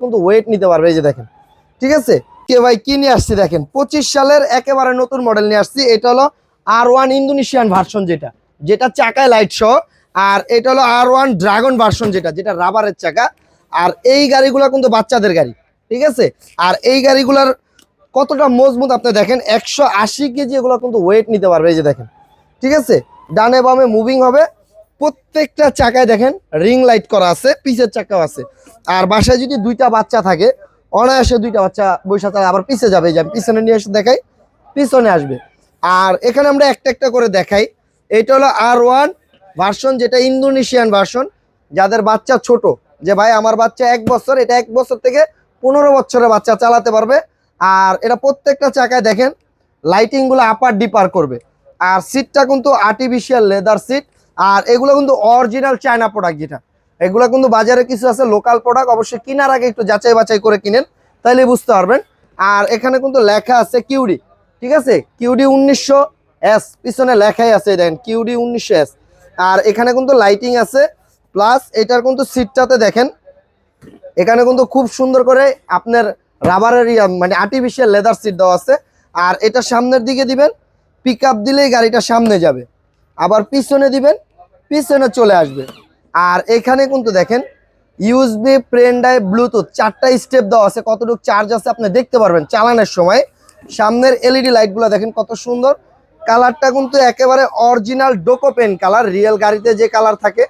কিন্তু ওয়েট নিতে পারবে, এই যে দেখেন। ঠিক আছে? কে ভাই, কি নিয়ে আসছি দেখেন? পঁচিশ সালের একেবারে নতুন মডেল নিয়ে আসছি। এটা হলো আর ওয়ান ইন্দোনেশিয়ান ভার্সন যেটা। যেটা চাকায় লাইট সহ, আর এটা হলো আর ওয়ান ড্রাগন ভার্সন যেটা যেটা রাবারের চাকা। আর এই গাড়িগুলো কিন্তু বাচ্চাদের গাড়ি। ঠিক আছে? আর এই গাড়িগুলার কতটা মজবুত আপনি দেখেন? একশো আশি কেজি এগুলো কিন্তু ওয়েট নিতে পারবে, এই যে দেখেন। ঠিক আছে? ডানে বামে মুভিং হবে। প্রত্যেকটা চাকায় দেখেন রিং লাইট করা আছে পিসের চাকাও আছে। আর বাসায় যদি দুইটা বাচ্চা থাকে, অনায়াসে দুইটা বাচ্চা বৈশা চালায় আবার পিছে যাবে। যে পিছনে নিয়ে এসে দেখাই, পিছনে আসবে। আর এখানে আমরা একটা একটা করে দেখাই। এটা হলো আর ওয়ান ভার্সন যেটা ইন্দোনেশিয়ান ভার্সন যাদের বাচ্চা ছোট, যে ভাই আমার বাচ্চা এক বছর, এটা এক বছর থেকে পনেরো বছরের বাচ্চা চালাতে পারবে। আর এটা প্রত্যেকটা চাকায় দেখেন লাইটিংগুলো আপার ডিপার করবে। আর সিটটা কিন্তু আর্টিফিশিয়াল লেদার সিট আর এগুলো কিন্তু অরিজিনাল চায়না প্রোডাক্ট যেটা। এগুলো কিন্তু বাজারে কিছু আছে লোকাল প্রোডাক্ট অবশ্যই কেনার আগে একটু যাচাই বাছাই করে কিনেন, তাইলে বুঝতে পারবেন। আর এখানে কিন্তু লেখা আছে কিউডি ঠিক আছে? কিউডি উনিশশো এস পিছনে লেখাই আছে, দেখেন কিউডি উনিশশো এস আর এখানে কিন্তু লাইটিং আছে প্লাস এটার কিন্তু সিটটাতে দেখেন, এখানে কিন্তু খুব সুন্দর করে আপনার রাবারের মানে আর্টিফিশিয়াল লেদার সিট দেওয়া আছে। আর এটা সামনের দিকে দিবেন পিক দিলেই গাড়িটা সামনে যাবে। আবার পিছনে দিবেন পিছনে চলে আসবে। আর এখানে কিন্তু দেখেন প্রেন ড্রাইভ ব্লুটুথ চারটা স্টেপ দেওয়া আছে। কতটুকু চার্জ আছে আপনি দেখতে পারবেন চালানোর সময়। সামনের এলইডি লাইটগুলো দেখেন কত সুন্দর। কালারটা কিন্তু একেবারে অরিজিনাল ডোকো পেন কালার রিয়েল গাড়িতে যে কালার থাকে।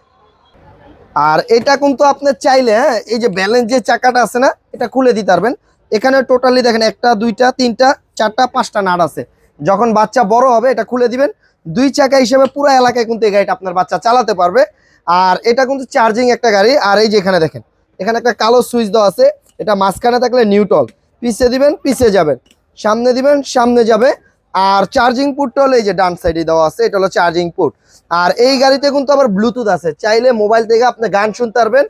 আর এটা কিন্তু আপনি চাইলে হ্যাঁ এই যে ব্যালেন্স যে চাকাটা আছে না, এটা খুলে দিতে পারবেন। এখানে টোটালি দেখেন একটা, দুইটা, তিনটা, চারটা, পাঁচটা নাট আছে। যখন বাচ্চা বড় হবে, এটা খুলে দিবেন। দুই চাকা হিসেবে পুরো এলাকায় কিন্তু এই গাড়িটা আপনার বাচ্চা চালাতে পারবে। আর এটা কিন্তু চার্জিং একটা গাড়ি। আর এই যে এখানে দেখেন, এখানে একটা কালো সুইচ দেওয়া আছে। এটা মাঝখানে থাকলে নিউটল পিছে দিবেন, পিছে যাবেন। সামনে দিবেন, সামনে যাবে। আর চার্জিং পুটটা হলো এই যে ডান সাইডে দেওয়া আছে, এটা হলো চার্জিং পুট আর এই গাড়িতে কিন্তু আবার ব্লুটুথ আছে। চাইলে মোবাইল থেকে আপনি গান শুনতে পারবেন।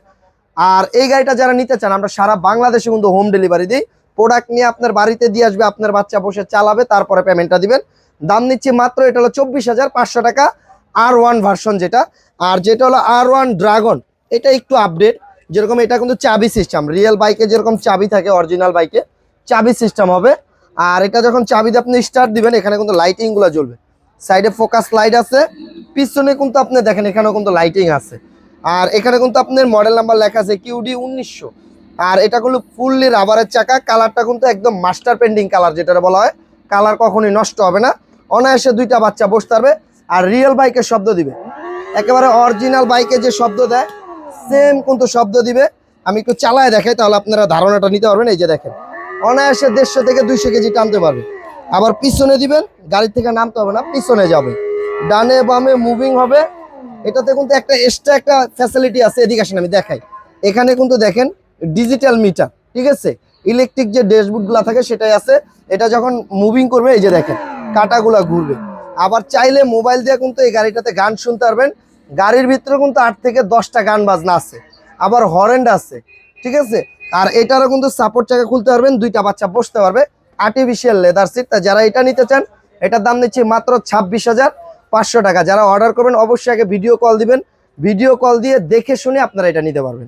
আর এই গাড়িটা যারা নিতে চান, আমরা সারা বাংলাদেশে কিন্তু হোম ডেলিভারি দিই। প্রোডাক্ট নিয়ে আপনার বাড়িতে দিয়ে আসবে, আপনার বাচ্চা বসে চালাবে, তারপরে পেমেন্টটা দিবেন। দাম নিচ্ছি মাত্র, এটা হলো চব্বিশ হাজার পাঁচশো টাকা আর ওয়ান ভার্সন যেটা। আর যেটা হলো আর ওয়ান ড্রাগন এটা একটু আপডেট যেরকম এটা কিন্তু চাবি সিস্টেম রিয়েল বাইকে যেরকম চাবি থাকে অরিজিনাল বাইকে চাবি সিস্টেম হবে। আর এটা যখন চাবি দিয়ে আপনি স্টার্ট দিবেন, এখানে কিন্তু লাইটিংগুলো জ্বলবে। সাইডে ফোকাস লাইট আছে, পিছনে কিন্তু আপনি দেখেন, এখানেও কিন্তু লাইটিং আছে। আর এখানে কিন্তু আপনার মডেল নাম্বার লেখা আছে কিউডি উনিশশো। আর এটা কিন্তু ফুললি রাবারের চাকা। কালারটা কিন্তু একদম মাস্টার পেন্ডিং কালার যেটা বলা হয়। কালার কখনোই নষ্ট হবে না। অনায়াসে দুইটা বাচ্চা বসতে পারবে আর রিয়েল বাইকের শব্দ দিবে। একেবারে অরিজিনাল বাইকে যে শব্দ দেয় সেম কিন্তু শব্দ দিবে। আমি একটু চালায় দেখাই, তাহলে আপনারা ধারণাটা নিতে পারবেন। এই যে দেখেন, অনায়াসে দেড়শো থেকে দুইশো কেজি টানতে পারবে। আবার পিছনে দিবেন গাড়ি থেকে নামতে হবে না, পিছনে যাবে। ডানে বামে মুভিং হবে। এটাতে কিন্তু একটা এক্সট্রা একটা ফ্যাসিলিটি আছে, এদিকে আসেন, আমি দেখাই। এখানে কিন্তু দেখেন ডিজিটাল মিটার ঠিক আছে? ইলেকট্রিক যে ড্যাশবোর্ডগুলো থাকে সেটাই আছে। এটা যখন মুভিং করবে, এই যে দেখেন, কাটাগুলা ঘুরবে। আবার চাইলে মোবাইল দিয়ে কিন্তু এই গাড়িটাতে গান শুনতে পারবেন। গাড়ির ভিতরে কিন্তু আট থেকে দশটা গান বাজনা আছে। আবার হরেন্ড আছে, ঠিক আছে? আর এটারও কিন্তু সাপোর্ট চাকা খুলতে পারবেন, দুইটা বাচ্চা বসতে পারবে। আর্টিফিশিয়াল লেদার সিট তা যারা এটা নিতে চান, এটার দাম নিচ্ছি মাত্র ছাব্বিশ হাজার পাঁচশো টাকা। যারা অর্ডার করবেন, অবশ্যই আগে ভিডিও কল দিবেন। ভিডিও কল দিয়ে দেখে শুনে আপনারা এটা নিতে পারবেন।